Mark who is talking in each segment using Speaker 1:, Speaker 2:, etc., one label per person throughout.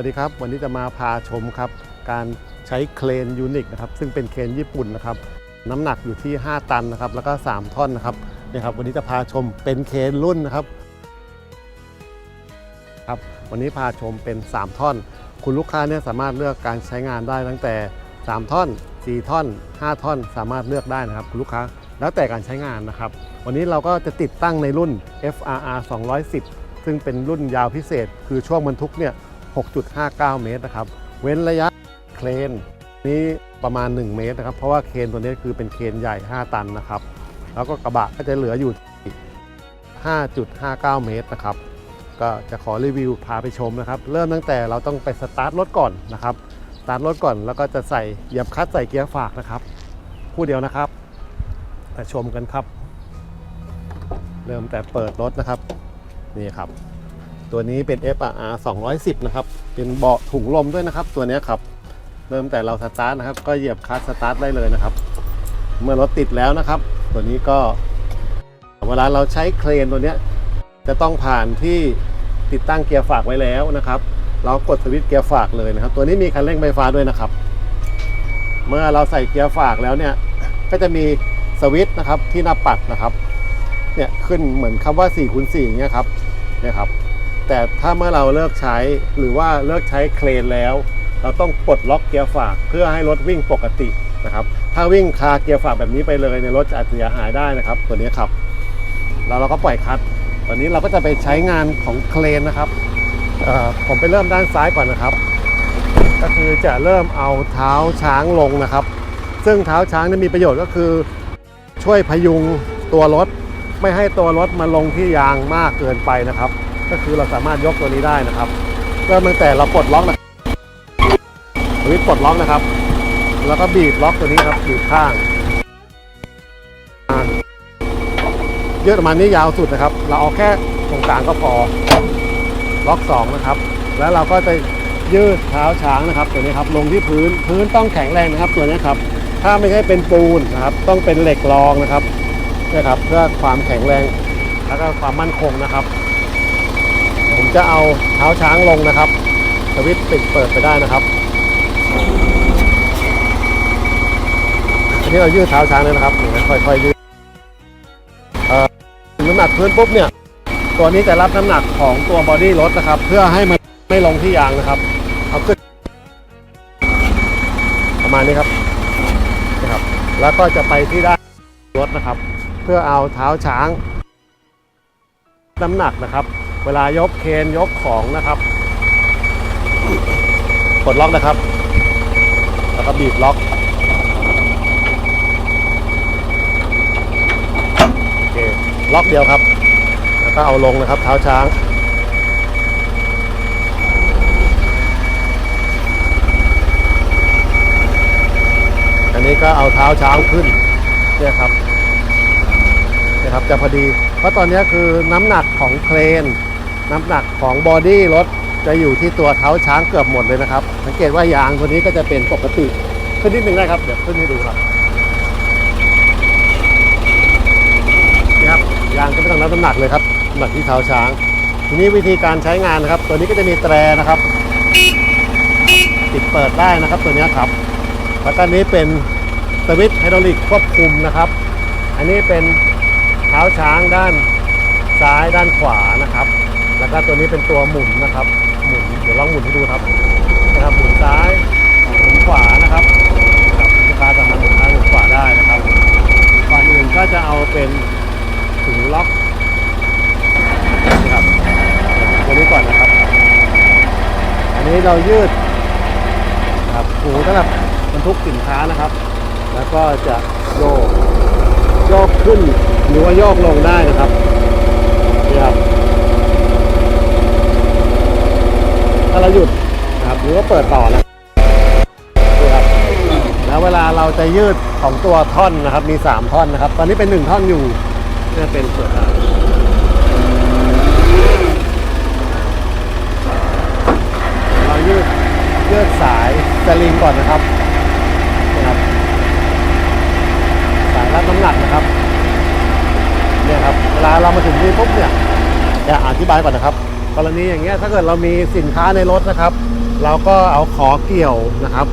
Speaker 1: วัสดีครับ วันนี้จะมาพาชมครับ การใช้เครนยูนิคนะครับ ซึ่งเป็นเครนญี่ปุ่นนะครับ น้ำหนักอยู่ที่ 5 ตันนะครับ แล้วก็ 3 ท่อนนะครับนี่ครับ วันนี้จะพาชมเป็นเครนรุ่นนะครับ ครับ วันนี้พาชมเป็น 3 ท่อน คุณลูกค้าเนี่ยสามารถเลือกการใช้งานได้ตั้งแต่ 3 ท่อน 4 ท่อน 5 ท่อน สามารถเลือกได้นะครับคุณลูกค้า แล้วแต่การใช้งานนะครับ วันนี้เราก็จะติดตั้งในรุ่น FRR 210 ซึ่งเป็นรุ่นยาวพิเศษ คือช่วงบรรทุกเนี่ย 6.59 เมตรนะครับ เว้นระยะเครนนี้ประมาณ 1 เมตรนะครับ เพราะว่าเครนตัวนี้คือเป็นเครนใหญ่ 5 ตันนะครับ แล้วก็กระบะก็จะเหลืออยู่ที่5.59 เมตรนะครับ ก็จะขอรีวิวพาไปชมนะครับ เริ่มตั้งแต่เราต้องไปสตาร์ทรถก่อนนะครับ สตาร์ทรถก่อนแล้วก็จะใส่เหยียบคลัตช์ใส่เกียร์ฝากนะครับ คู่เดียวนะครับมาชมกันครับ เริ่มแต่เปิดรถนะครับ นี่ครับ ตัวนี้เป็น FRR 210 นะครับ เป็นเบาะถุงลมด้วยนะครับ ตัวนี้ครับเริ่มแต่เราสตาร์ทนะครับ ก็เหยียบคลัตสตาร์ทได้เลยนะครับ เมื่อรถติดแล้วนะครับ ตัวนี้ก็ เวลาเราใช้เครนตัวนี้จะต้องผ่านที่ติดตั้งเกียร์ฝากไว้แล้วนะครับ เรากดสวิตช์เกียร์ฝากเลยนะครับ ตัวนี้มีคันเร่งไฟฟ้าด้วยนะครับ เมื่อเราใส่เกียร์ฝากแล้วเนี่ย ก็จะมีสวิตช์นะครับที่หน้าปัดนะครับ เนี่ยขึ้นเหมือนคำว่า4คูณ4อย่างเงี้ยครับเนี่ยครับ แต่ถ้าเมื่อเราเลิกใช้หรือว่าเลิกใช้เครนแล้ว เราต้องปลดล็อกเกียร์ฝากเพื่อให้รถวิ่งปกตินะครับ ถ้าวิ่งคาเกียร์ฝากแบบนี้ไปเลยในรถจะอาจจะเสียหายได้นะครับ ตัวนี้ครับ แล้วเราก็ปล่อยคลัตช์ตอนนี้เราก็จะไปใช้งานของเครนนะครับผมไปเริ่มด้านซ้ายก่อนนะครับ ก็คือจะเริ่มเอาเท้าช้างลงนะครับ ซึ่งเท้าช้างนี่มีประโยชน์ก็คือ ช่วยพยุงตัวรถ ไม่ให้ตัวรถมาลงที่ยางมากเกินไปนะครับ ก็คือเราสามารถยกตัวนี้ได้นะครับเริ่มตั้งแต่เราปลดล็อกนะวิปปลดล็อกนะครับ แล้วก็บีบล็อกตัวนี้ครับบีบข้างยืดออกมานี่ยาวสุดนะครับ เราเอาแค่ตรงกลางก็พอล็อกสองนะครับ แล้วเราก็จะยืดเท้าช้างนะครับ ตัวนี้ครับลงที่พื้นพื้นต้องแข็งแรงนะครับ ตัวนี้ครับ ถ้าไม่ใช่เป็นปูนนะครับ ต้องเป็นเหล็กรองนะครับนะครับเพื่อความแข็งแรงแล้วก็ความมั่นคงนะครับ ผมจะเอาเท้าช้างลงนะครับสวิตช์ปิดเปิดไปได้นะครับอันนี้เรายืดเท้าช้างเลยนะครับค่อยๆยืดเอ่อน้ำหนักพื้นปุ๊บเนี่ย ตัวนี้จะรับน้ำหนักของตัวบอดี้รถนะครับ เพื่อให้มันไม่ลงที่ยางนะครับ เอาขึ้น ประมาณนี้ครับนะครับ แล้วก็จะไปที่ด้านรถนะครับ เพื่อเอาเท้าช้าง น้ำหนักนะครับ เวลายกเคนยกของนะครับกดล็อกนะครับ แล้วก็บีบล็อกโอเคล็อกเดียวครับ แล้วก็เอาลงนะครับเท้าช้างอันนี้ก็เอาเท้าช้างขึ้นเนี่ยครับเนี่ยครับจะพอดี เพราะตอนนี้คือน้ำหนักของเครน น้ำหนักของบอดี้รถจะอยู่ที่ตัวเท้าช้างเกือบหมดเลยนะครับ สังเกตว่ายางตัวนี้ก็จะเป็นปกติ ขึ้นนิดนึงได้ครับ เดี๋ยวขึ้นให้ดูครับนี่ครับยางก็ไม่ต้องรับน้ำหนักเลยครับน้ำหนักที่เท้าช้าง ทีนี้วิธีการใช้งานนะครับ ตัวนี้ก็จะมีแตรนะครับปิดเปิดได้นะครับตัวนี้ครับแล้วก็นี้เป็นสวิตช์ไฮดรอลิกควบคุมนะครับ อันนี้เป็นเท้าช้างด้านซ้ายด้านขวานะครับ แล้วก็ตัวนี้เป็นตัวหมุนนะครับ หมุนเดี๋ยวลองหมุนให้ดูครับนะครับหมุนซ้ายหมุนขวานะครับลูกค้าสามารถหมุนซ้ายหมุนขวาได้นะครับก่อนอื่นก็จะเอาเป็นถุงล็อกนะครับตัวนี้ก่อนนะครับ อันนี้เรายืดครับหูสำหรับบรรทุกสินค้านะครับ แล้วก็จะโยกโยกขึ้นหรือว่าโยกลงได้นะครับนี่ครับ ถ้าเราหยุดนะครับหรือว่าเปิดต่อนะนี่ครับแล้วเวลาเราจะยืดของตัวท่อนนะครับ มี 3 ท่อนนะครับ ตอนนี้เป็น 1 ท่อนอยู่นี่เป็นเปิดได้เรายืดยืดสายสลิงก่อนนะครับนะครับ สายรับน้ำหนักนะครับเนี่ยครับเวลาเรามาถึงนี่ปุ๊บเนี่ยจะอธิบายก่อนนะครับ กรณีอย่างเงี้ยถ้าเกิดเรามีสินค้าในรถนะครับ เราก็เอาขอเกี่ยวนะครับ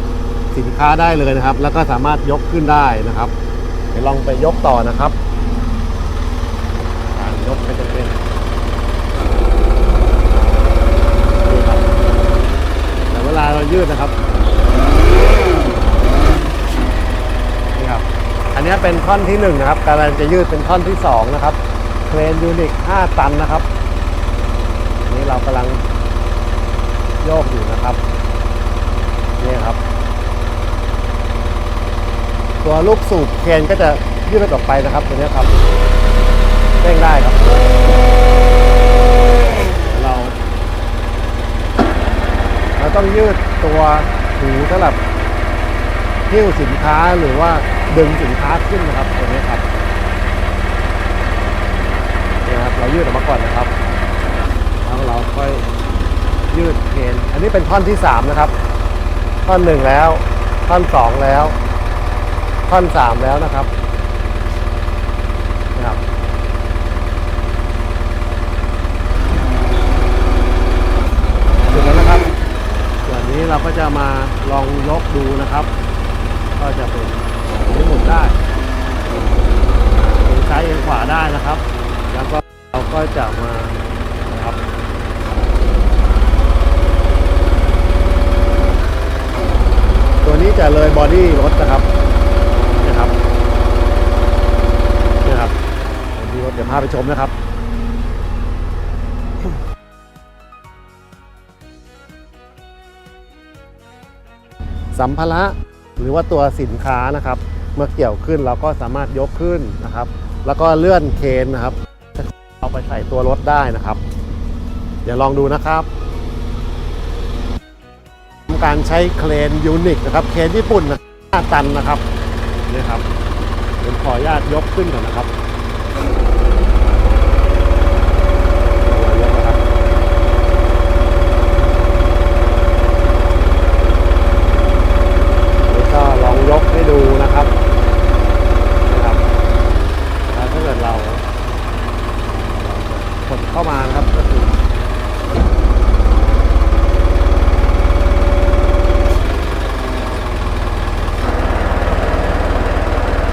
Speaker 1: สินค้าได้เลยนะครับ แล้วก็สามารถยกขึ้นได้นะครับเดี๋ยวลองไปยกต่อนะครับการยกก็จะเป็นแต่เวลาเรายืดนะครับนี่ครับ อันนี้เป็นท่อนที่1นะครับกำลังจะยืดเป็นท่อนที่2นะครับเครนยูนิค5ตันนะครับ เรากำลังโยกอยู่นะครับนี่ครับ ตัวลูกสูบเคนก็จะยืดออกไปนะครับตัวนี้ครับเร่งได้ครับ เรา เราต้องยืดตัวหูสำหรับหิ้วสินค้าหรือว่าดึงสินค้าขึ้นนะครับตัวนี้ครับนี่ครับ เรายืดออกมาก่อนนะครับ เราค่อยยืดเคนอันนี้เป็นท่อนที่สามนะครับ ท่อนหนึ่งแล้ว ท่อนสองแล้ว ท่อนสามแล้วนะครับนะครับถึงแล้วนะครับส่วนนี้เราก็จะมาลองยกดูนะครับ ก็จะเป็นนี้หมุนได้เอ็นซ้ายเอ็นขวาได้นะครับ แล้วก็เราก็จะมานะครับ ตัวนี้ จะเลยบอดี้รถนะครับนะครับนี่ครับบอดี้รถเดี๋ยวพาไปชมนะครับสัมภาระหรือว่าตัวสินค้านะครับ เมื่อเกี่ยวขึ้นเราก็สามารถยกขึ้นนะครับ แล้วก็เลื่อนเคนนะครับเอาไปใส่ตัวรถได้นะครับ เดี๋ยวลองดูนะครับ การใช้เครนยูนิคนะครับเครนญี่ปุ่นนะ5ตันนะครับนี่ครับผมขออนุญาตยกขึ้นก่อนนะครับยกนะครับนี่ก็ลองยกให้ดูนะครับนะครับแล้วถ้าเกิดเรากดเข้ามานะครับก็คือ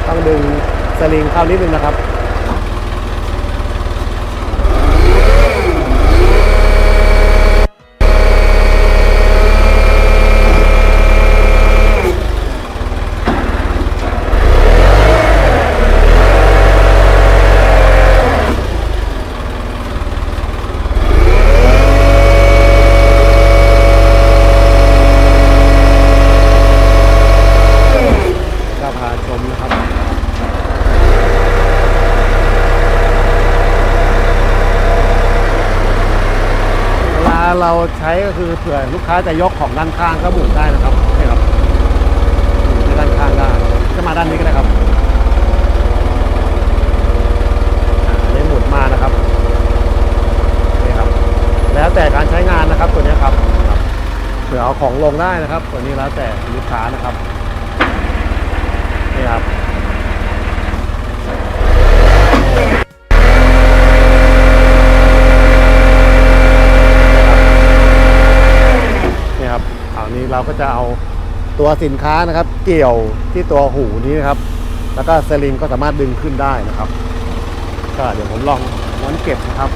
Speaker 1: ต้อง ดึงสลิงเข้านิดนึงนะครับ ก็พาชมนะครับ เวลาเราใช้ก็คือเผื่อลูกค้าจะยกของด้านข้างก็หมุนได้นะครับนี่ครับหมุนไปด้านข้างได้จะมาด้านนี้ก็ได้ครับอันนี้หมุนมานะครับนี่ครับ แล้วแต่การใช้งานนะครับตัวนี้ครับเผื่อเอาของลงได้นะครับ ตัวนี้แล้วแต่ลูกค้านะครับนี่ครับ เราก็จะเอาตัวสินค้านะครับ เกี่ยวที่ตัวหูนี้นะครับ แล้วก็สลิงก็สามารถดึงขึ้นได้นะครับ ก็เดี๋ยวผมลองม้วนเก็บนะครับ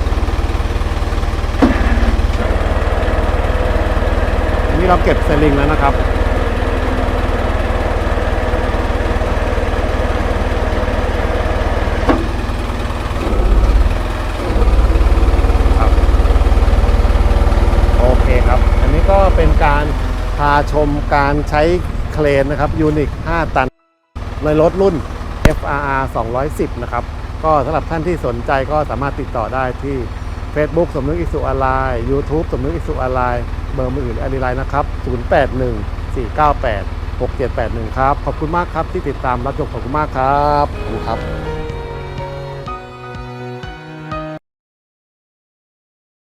Speaker 1: อันนี้เราเก็บสลิงแล้วนะครับ โอเคครับ อันนี้ก็เป็นการพา ชมการใช้เครนนะครับยูนิค 5 ตัน ในรถรุ่น FRR 210 นะครับ ก็สำหรับท่านที่สนใจก็สามารถติดต่อได้ที่ Facebook สมนึกอิสุออนไลน์ YouTube สมนึกอิสุออนไลน์เบอร์มือถืออดีไลน์นะครับ 081 498 6781 ครับ ขอบคุณมากครับที่ติดตามรับชมขอบคุณมากครับขอบคุณครับ